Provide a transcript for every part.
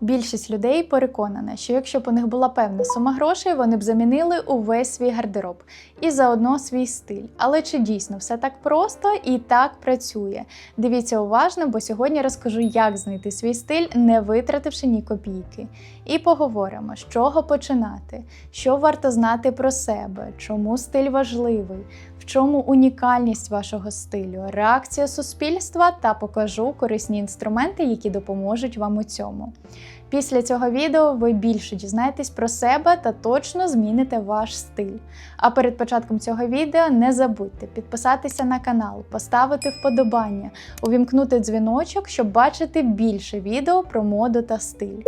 Більшість людей переконана, що якщо б у них була певна сума грошей, вони б замінили увесь свій гардероб і заодно свій стиль. Але чи дійсно все так просто і так працює? Дивіться уважно, бо сьогодні розкажу, як знайти свій стиль, не витративши ні копійки. І поговоримо, з чого починати, що варто знати про себе, чому стиль важливий, чому унікальність вашого стилю, реакція суспільства та покажу корисні інструменти, які допоможуть вам у цьому. Після цього відео ви більше дізнаєтесь про себе та точно зміните ваш стиль. А перед початком цього відео не забудьте підписатися на канал, поставити вподобання, увімкнути дзвіночок, щоб бачити більше відео про моду та стиль.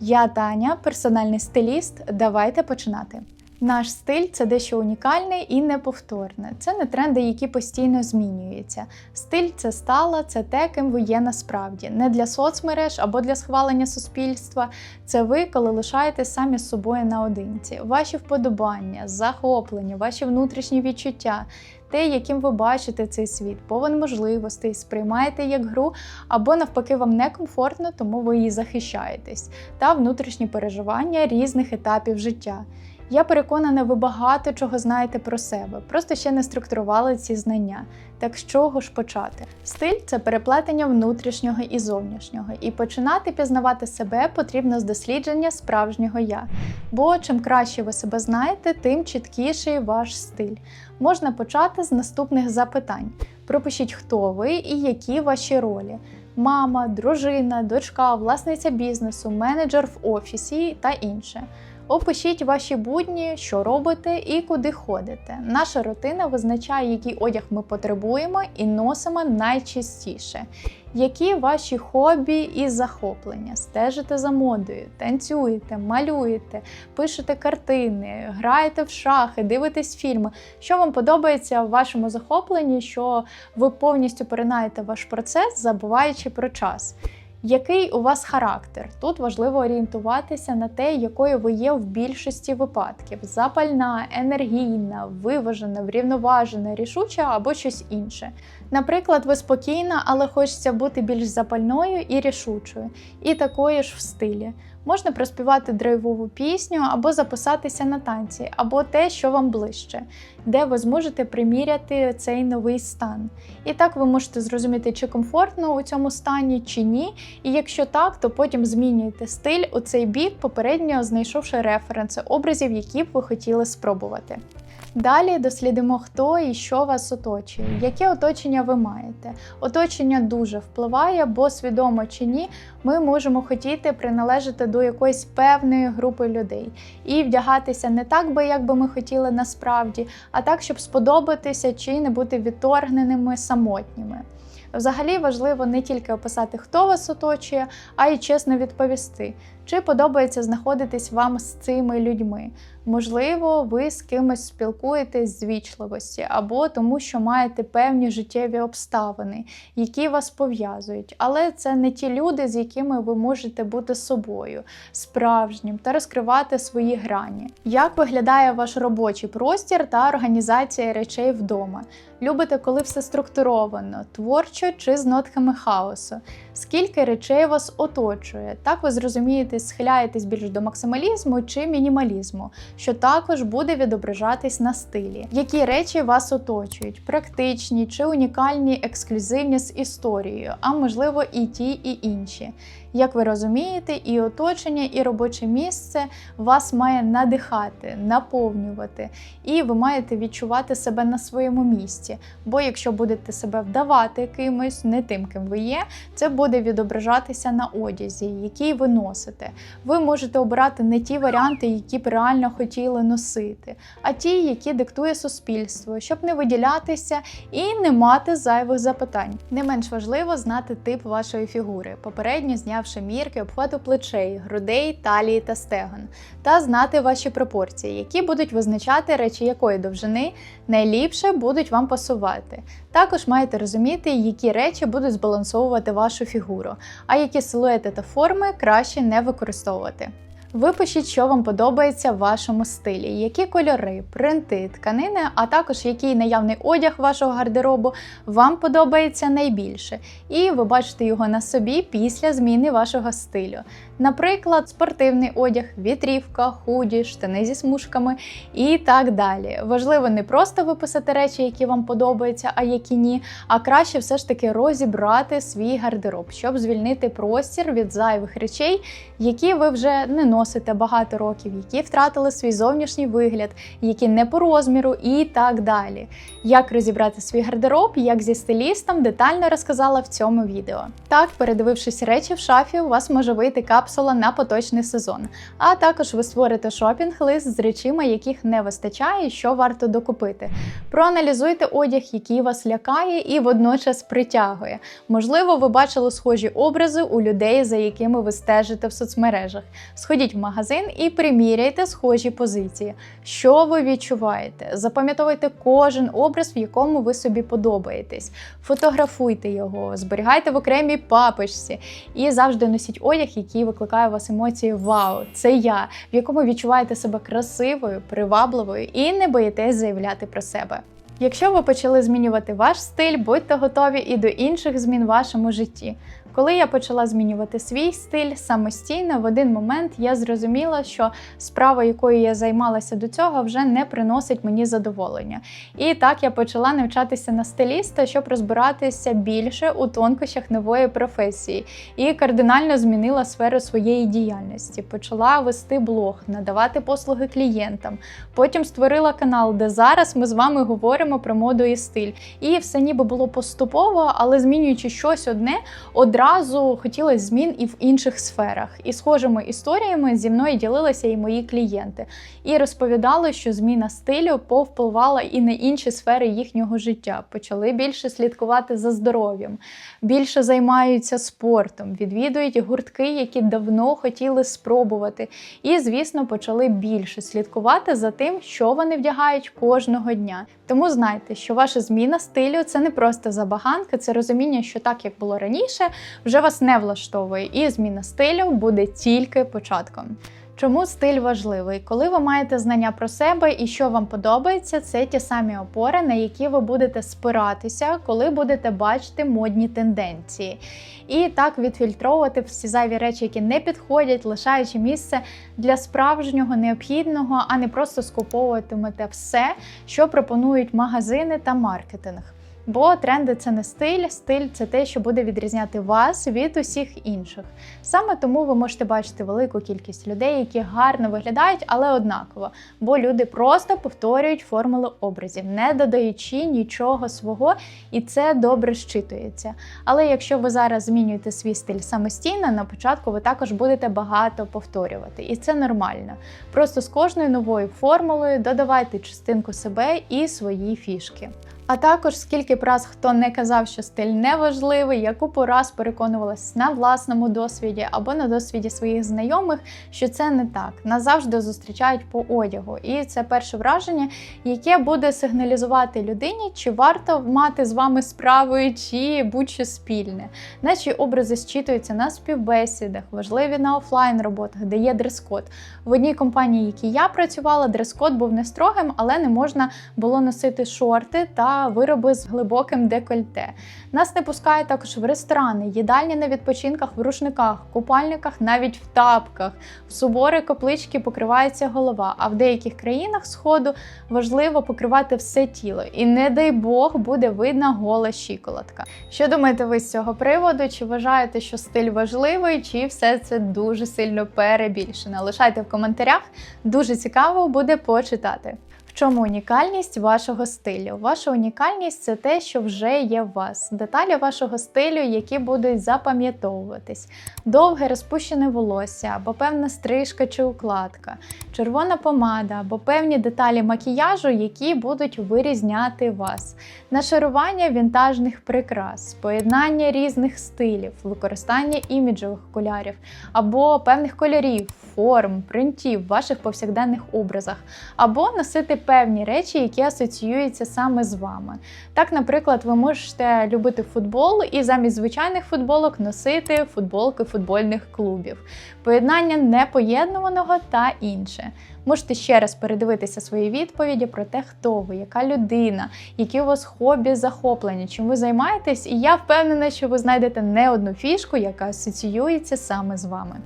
Я Таня, персональний стиліст. Давайте починати. Наш стиль це дещо унікальне і неповторне. Це не тренди, які постійно змінюються. Стиль це стала, це те, ким ви є насправді. Не для соцмереж або для схвалення суспільства. Це ви, коли лишаєтесь самі з собою наодинці. Ваші вподобання, захоплення, ваші внутрішні відчуття. Те, яким ви бачите цей світ, повен можливостей, сприймаєте як гру, або навпаки, вам некомфортно, тому ви її захищаєтесь, та внутрішні переживання різних етапів життя. Я переконана, ви багато чого знаєте про себе, просто ще не структурували ці знання. Так з чого ж почати? Стиль це переплетення внутрішнього і зовнішнього, і починати пізнавати себе потрібно з дослідження справжнього я. Бо чим краще ви себе знаєте, тим чіткіший ваш стиль. Можна почати з наступних запитань: пропишіть, хто ви і які ваші ролі. Мама, дружина, дочка, власниця бізнесу, менеджер в офісі та інше. Опишіть ваші будні, що робите і куди ходите. Наша рутина визначає, який одяг ми потребуємо і носимо найчастіше. Які ваші хобі і захоплення? Стежите за модою, танцюєте, малюєте, пишете картини, граєте в шахи, дивитесь фільми. Що вам подобається в вашому захопленні, що ви повністю поринаєте ваш процес, забуваючи про час? Який у вас характер? Тут важливо орієнтуватися на те, якою ви є в більшості випадків: запальна, енергійна, виважена, врівноважена, рішуча або щось інше. Наприклад, ви спокійна, але хочеться бути більш запальною і рішучою, і такою ж в стилі. Можна проспівати драйвову пісню або записатися на танці, або те, що вам ближче, де ви зможете приміряти цей новий стан. І так ви можете зрозуміти, чи комфортно у цьому стані, чи ні. І якщо так, то потім змінюєте стиль у цей бік, попередньо знайшовши референси образів, які б ви хотіли спробувати. Далі дослідимо, хто і що вас оточує, яке оточення ви маєте. Оточення дуже впливає, бо свідомо чи ні, ми можемо хотіти приналежати до якоїсь певної групи людей і вдягатися не так, би як би ми хотіли насправді, а так, щоб сподобатися чи не бути відторгненими самотніми. Взагалі важливо не тільки описати, хто вас оточує, а й чесно відповісти, чи подобається знаходитись вам з цими людьми. Можливо, ви з кимось спілкуєтесь з вічливості, або тому, що маєте певні життєві обставини, які вас пов'язують. Але це не ті люди, з якими ви можете бути собою, справжнім та розкривати свої грані. Як виглядає ваш робочий простір та організація речей вдома? Любите, коли все структуровано, творчо чи з нотками хаосу? Скільки речей вас оточує? Так ви зрозумієте, схиляєтесь більш до максималізму чи мінімалізму, що також буде відображатись на стилі. Які речі вас оточують? Практичні чи унікальні, ексклюзивні з історією, а можливо і ті, і інші. Як ви розумієте, і оточення, і робоче місце вас має надихати, наповнювати, і ви маєте відчувати себе на своєму місці. Бо якщо будете себе вдавати кимось, не тим, ким ви є, це буде відображатися на одязі, який ви носите. Ви можете обирати не ті варіанти, які б реально хотіли носити, а ті, які диктує суспільство, щоб не виділятися і не мати зайвих запитань. Не менш важливо знати тип вашої фігури, попередньо знявши мірки обхвату плечей, грудей, талії та стегон, та знати ваші пропорції, які будуть визначати речі якої довжини найліпше будуть вам пасувати. Також маєте розуміти, які речі будуть збалансовувати вашу фігуру, а які силуети та форми краще не використовувати. Випишіть, що вам подобається в вашому стилі, які кольори, принти, тканини, а також який наявний одяг вашого гардеробу вам подобається найбільше, і ви бачите його на собі після зміни вашого стилю. Наприклад, спортивний одяг, вітрівка, худі, штани зі смужками і так далі. Важливо не просто виписати речі, які вам подобаються, а які ні, а краще все ж таки розібрати свій гардероб, щоб звільнити простір від зайвих речей, які ви вже не носите багато років, які втратили свій зовнішній вигляд, які не по розміру і так далі. Як розібрати свій гардероб, як зі стилістом, детально розказала в цьому відео. Так, передивившись речі в шафі, у вас може вийти капсула на поточний сезон. А також ви створите шопінг-лист з речима, яких не вистачає, що варто докупити. Проаналізуйте одяг, який вас лякає і водночас притягує. Можливо, ви бачили схожі образи у людей, за якими ви стежите в соцмережах. Сходіть в магазин і приміряйте схожі позиції. Що ви відчуваєте? Запам'ятовуйте кожен образ, в якому ви собі подобаєтесь. Фотографуйте його, зберігайте в окремій папочці і завжди носіть одяг, який викликає у вас емоції Вау, це я, в якому відчуваєте себе красивою, привабливою і не боїтесь заявляти про себе. Якщо ви почали змінювати ваш стиль, будьте готові і до інших змін в вашому житті. Коли я почала змінювати свій стиль самостійно, в один момент я зрозуміла, що справа, якою я займалася до цього, вже не приносить мені задоволення. І так я почала навчатися на стиліста, щоб розбиратися більше у тонкощах нової професії, і кардинально змінила сферу своєї діяльності. Почала вести блог, надавати послуги клієнтам. Потім створила канал, де зараз ми з вами говоримо про моду і стиль. І все ніби було поступово, але змінюючи щось одне, одразу хотілося змін і в інших сферах. І схожими історіями зі мною ділилися і мої клієнти, і розповідали, що зміна стилю повпливала і на інші сфери їхнього життя. Почали більше слідкувати за здоров'ям, більше займаються спортом, відвідують гуртки, які давно хотіли спробувати. І, звісно, почали більше слідкувати за тим, що вони вдягають кожного дня. Тому знайте, що ваша зміна стилю це не просто забаганка, це розуміння, що так як було раніше, вже вас не влаштовує, і зміна стилю буде тільки початком. Чому стиль важливий? Коли ви маєте знання про себе і що вам подобається, це ті самі опори, на які ви будете спиратися, коли будете бачити модні тенденції. І так відфільтровувати всі зайві речі, які не підходять, лишаючи місце для справжнього необхідного, а не просто скуповуватимете все, що пропонують магазини та маркетинг. Бо тренди це не стиль, стиль це те, що буде відрізняти вас від усіх інших. Саме тому ви можете бачити велику кількість людей, які гарно виглядають, але однаково. Бо люди просто повторюють формули образів, не додаючи нічого свого, і це добре щитується. Але якщо ви зараз змінюєте свій стиль самостійно, на початку ви також будете багато повторювати, і це нормально. Просто з кожною новою формулою додавайте частинку себе і свої фішки. А також скільки б раз хто не казав, що стиль не важливий, я купу раз переконувалась на власному досвіді або на досвіді своїх знайомих, що це не так. Нас завжди зустрічають по одягу, і це перше враження, яке буде сигналізувати людині, чи варто мати з вами справи, чи будь-що спільне. Наші образи зчитуються на співбесідах, важливі на офлайн роботах, де є дрес-код. В одній компанії, в якій я працювала, дрес-код був не строгим, але не можна було носити шорти та вироби з глибоким декольте. Нас не пускають також в ресторани, їдальні на відпочинках в рушниках, купальниках, навіть в тапках. В субори каплички покривається голова. А в деяких країнах сходу важливо покривати все тіло. І не дай Бог буде видна гола щиколотка. Що думаєте ви з цього приводу? Чи вважаєте, що стиль важливий, чи все це дуже сильно перебільшено? Лишайте в коментарях. Дуже цікаво буде почитати. В чому унікальність вашого стилю? Ваша унікальність це те, що вже є в вас. Деталі вашого стилю, які будуть запам'ятовуватись, довге розпущене волосся, або певна стрижка чи укладка, червона помада, або певні деталі макіяжу, які будуть вирізняти вас, нашарування вінтажних прикрас, поєднання різних стилів, використання іміджових окулярів, або певних кольорів, форм, принтів в ваших повсякденних образах, або носити певні речі, які асоціюються саме з вами. Так, наприклад, ви можете любити футбол і замість звичайних футболок носити футболки футбольних клубів, поєднання непоєднуваного та інше. Можете ще раз передивитися свої відповіді про те, хто ви, яка людина, які у вас хобі, захоплення, чим ви займаєтесь, і я впевнена, що ви знайдете не одну фішку, яка асоціюється саме з вами.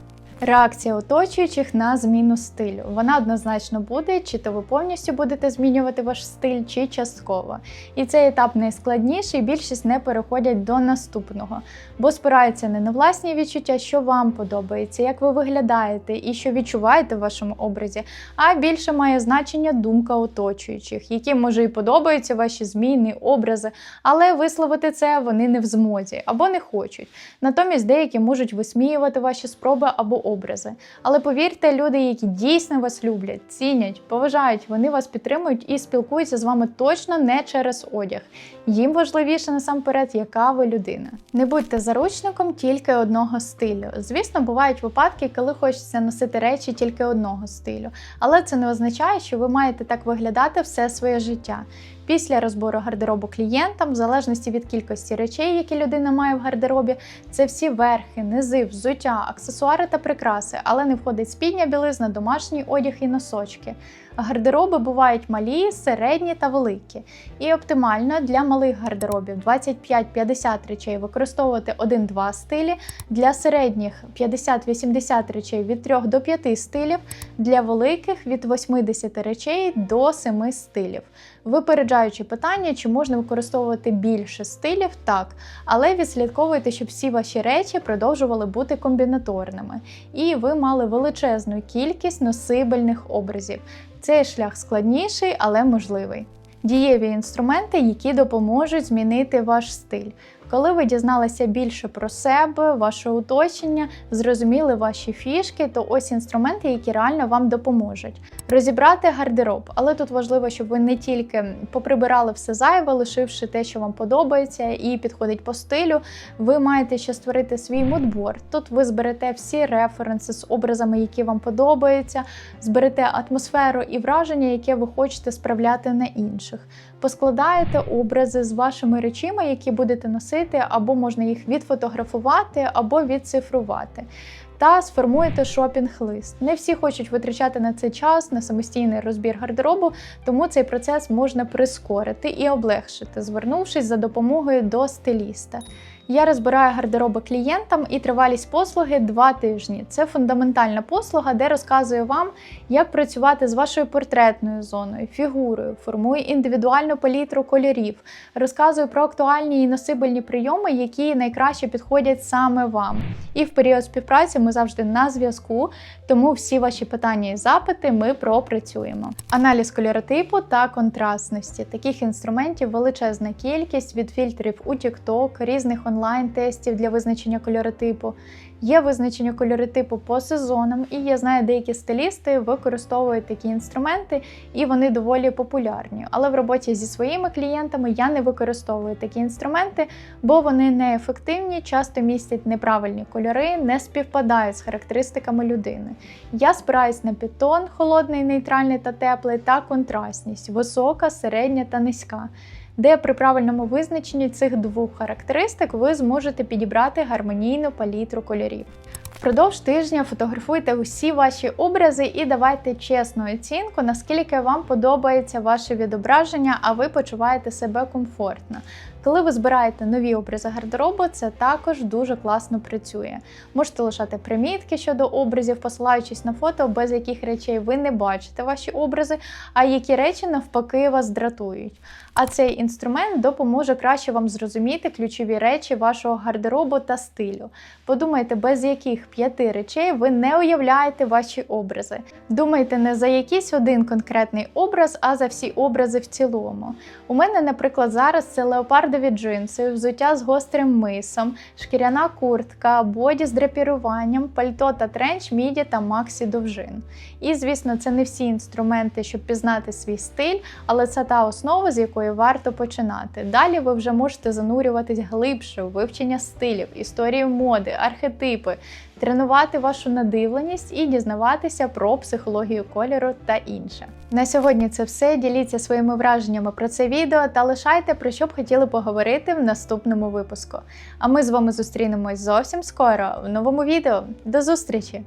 Реакція оточуючих на зміну стилю. Вона однозначно буде, чи то ви повністю будете змінювати ваш стиль, чи частково. І цей етап найскладніший, більшість не переходять до наступного, бо спираються не на власні відчуття, що вам подобається, як ви виглядаєте і що відчуваєте в вашому образі, а більше має значення думка оточуючих, яким може і подобаються ваші зміни, образи, але висловити це вони не в змозі або не хочуть. Натомість деякі можуть висміювати ваші спроби або образи. Але повірте, люди, які дійсно вас люблять, цінять, поважають, вони вас підтримують і спілкуються з вами точно не через одяг. Їм важливіше насамперед, яка ви людина. Не будьте заручником тільки одного стилю. Звісно, бувають випадки, коли хочеться носити речі тільки одного стилю, але це не означає, що ви маєте так виглядати все своє життя. Після розбору гардеробу клієнтам, в залежності від кількості речей, які людина має в гардеробі, це всі верхи, низи, взуття, аксесуари та прикраси, але не входить спідня білизна, домашній одяг і носочки. Гардероби бувають малі, середні та великі. І оптимально для малих гардеробів 25-50 речей використовувати 1-2 стилі, для середніх 50-80 речей від 3 до 5 стилів, для великих від 80 речей до 7 стилів. Випереджаючи питання, чи можна використовувати більше стилів, так, але відслідковуйте, щоб всі ваші речі продовжували бути комбінаторними, і ви мали величезну кількість носибельних образів. Цей шлях складніший, але можливий. Дієві інструменти, які допоможуть змінити ваш стиль. Коли ви дізналися більше про себе, ваше оточення, зрозуміли ваші фішки, то ось інструменти, які реально вам допоможуть. Розібрати гардероб, але тут важливо, щоб ви не тільки поприбирали все зайве, лишивши те, що вам подобається і підходить по стилю. Ви маєте ще створити свій мудборд. Тут ви зберете всі референси з образами, які вам подобаються, зберете атмосферу і враження, яке ви хочете справляти на інших. Поскладаєте образи з вашими речима, які будете носити, або можна їх відфотографувати, або відцифрувати. Та сформуєте шопінг-лист. Не всі хочуть витрачати на це час, на самостійний розбір гардеробу, тому цей процес можна прискорити і облегшити, звернувшись за допомогою до стиліста. Я розбираю гардероби клієнтам і тривалість послуги 2 тижні. Це фундаментальна послуга, де розказую вам, як працювати з вашою портретною зоною, фігурою, формую індивідуальну палітру кольорів, розказую про актуальні і носибельні прийоми, які найкраще підходять саме вам. І в період співпраці ми завжди на зв'язку, тому всі ваші питання і запити ми пропрацюємо. Аналіз кольоротипу та контрастності. Таких інструментів величезна кількість від фільтрів у TikTok, різних онлайн-тестів для визначення кольоротипу. Є визначення кольоротипу по сезонам, і я знаю, деякі стилісти використовують такі інструменти, і вони доволі популярні. Але в роботі зі своїми клієнтами я не використовую такі інструменти, бо вони неефективні, часто містять неправильні кольори, не співпадають з характеристиками людини. Я спираюсь на підтон, холодний, нейтральний та теплий, та контрастність висока, середня та низька де при правильному визначенні цих двох характеристик ви зможете підібрати гармонійну палітру кольорів. Впродовж тижня фотографуйте усі ваші образи і давайте чесну оцінку, наскільки вам подобається ваше відображення, а ви почуваєте себе комфортно. Коли ви збираєте нові образи гардеробу, це також дуже класно працює. Можете лишати примітки щодо образів, посилаючись на фото, без яких речей ви не бачите ваші образи, а які речі навпаки вас дратують. А цей інструмент допоможе краще вам зрозуміти ключові речі вашого гардеробу та стилю. Подумайте, без яких п'яти речей ви не уявляєте ваші образи. Думайте не за якийсь один конкретний образ, а за всі образи в цілому. У мене, наприклад, зараз це леопардові джинси, взуття з гострим мисом, шкіряна куртка, боді з драпіруванням, пальто та тренч, міді та максі довжин. І, звісно, це не всі інструменти, щоб пізнати свій стиль, але це та основа, з якої варто починати. Далі ви вже можете занурюватись глибше в вивчення стилів, історії моди, архетипи, тренувати вашу надивленість і дізнаватися про психологію кольору та інше. На сьогодні це все. Діліться своїми враженнями про це відео та лишайте про що б хотіли поговорити в наступному випуску. А ми з вами зустрінемось зовсім скоро в новому відео. До зустрічі!